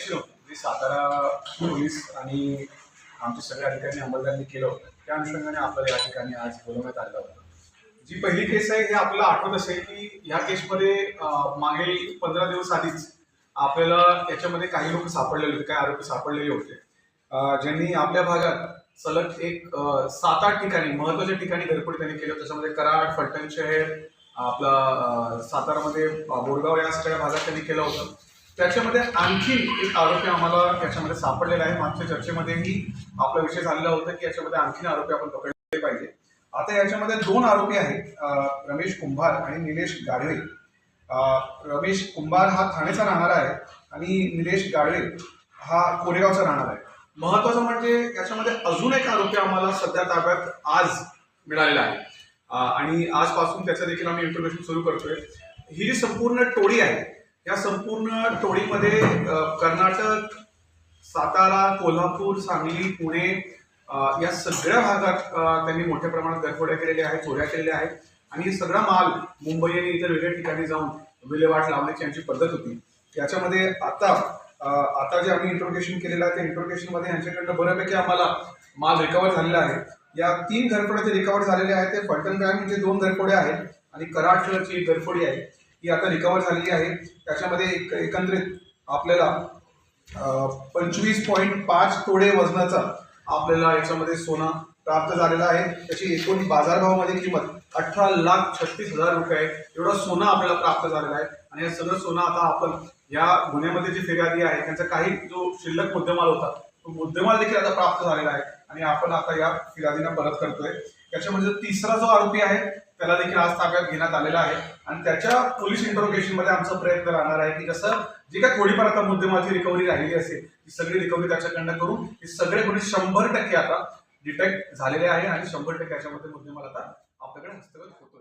Action जे Satara police आणि आमच्या सगळ्या अधिकाऱ्यांनी अंमलदारांनी केलं होतं. त्या अनुषंगाने आपल्याला या ठिकाणी आज बोलवण्यात आलं होतं. जी पहिली केस आहे हे आपल्याला आठवत असेल की या केसमध्ये मागील पंधरा दिवस आधीच आपल्याला त्याच्यामध्ये काही लोक सापडलेले होते काही आरोपी सापडलेले होते. ज्यांनी आपल्या भागात सलग एक सात आठ ठिकाणी महत्त्वाच्या ठिकाणी घरफोडी त्यांनी केलं. त्याच्यामध्ये कराड फलटण शहर आपला सातारामध्ये बोरगाव या सगळ्या भागात त्यांनी केलं होतं. त्याच्यामध्ये आणखी एक आरोपी आम्हाला याच्यामध्ये सापडलेला आहे. मागच्या चर्चेमध्येही आपला विषय झालेला होता की याच्यामध्ये आणखीन आरोपी आपण पकडले पाहिजे. आता याच्यामध्ये दोन आरोपी आहेत रमेश कुंभार आणि निलेश गाढवे रमेश कुंभार हा ठाण्याचा राहणारा आहे आणि निलेश गाढवे हा कोरेगावचा राहणार आहे. महत्वाचं म्हणजे याच्यामध्ये अजून एक आरोपी आम्हाला सध्या ताब्यात आज मिळालेला आहे. आणि आजपासून त्याचं देखील आम्ही इन्फॉर्मेशन सुरू करतोय. ही जी संपूर्ण टोळी आहे या संपूर्ण टोळीमध्ये कर्नाटक सातारा कोल्हापूर सांगली पुणे या सगळ्या भागात त्यांनी मोठ्या प्रमाणात गरफोड्या केलेल्या आहेत चोऱ्या केलेल्या आहेत. आणि हे सगळा माल मुंबई आणि इतर वेगळ्या ठिकाणी जाऊन विल्हेवाट लावण्याची यांची पद्धत होती. याच्यामध्ये आता आता जे आम्ही इंट्रोगेशन केलेलं आहे त्या इंट्रोगेशनमध्ये यांच्याकडनं बऱ्यापैकी आम्हाला माल रिकवर झालेला आहे. या तीन घरफोड्या जे रिकवर झालेले आहेत. ते फलटण ग्रामीणचे म्हणजे दोन घरफोडे आहेत आणि कराटची एक घरफोडी आहे. ही आता रिकवर झालेली आहे. त्याच्यामध्ये एक एकंदरीत आपल्याला पंचवीस पॉईंट पाच तोडे वजनाचा आपल्याला याच्यामध्ये सोना प्राप्त झालेला आहे. त्याची एकूण बाजारभावामध्ये किंमत अठरा लाख छत्तीस हजार रुपये आहे. एवढं सोनं आपल्याला प्राप्त झालेलं आहे. आणि हे सगळं सोनं आता आपण या गुन्ह्यामध्ये जे फिर्यादी आहे त्यांचा काही जो शिल्लक मुद्देमाल होता तो मुद्देमाल देखील आता प्राप्त झालेला आहे. आणि आपण आता या फिर्यादींना परत करतोय. त्याच्यामध्ये जो तिसरा जो आरोपी आहे त्याला देखील आज ताब्यात घेण्यात आलेला आहे. आणि त्याच्या पोलीस इंटरोगेशनमध्ये आमचा प्रयत्न राहणार आहे की कसं जे काय थोडीफार आता मुद्देमालची रिकव्हरी राहिली असेल ती सगळी रिकव्हरी त्याच्याकडनं करून हे सगळे गुन्हे शंभर टक्के आता डिटेक्ट झालेले आहे आणि शंभर टक्के याच्यामध्ये मुद्देमाल आता आपल्याकडे हस्तगत होतोय.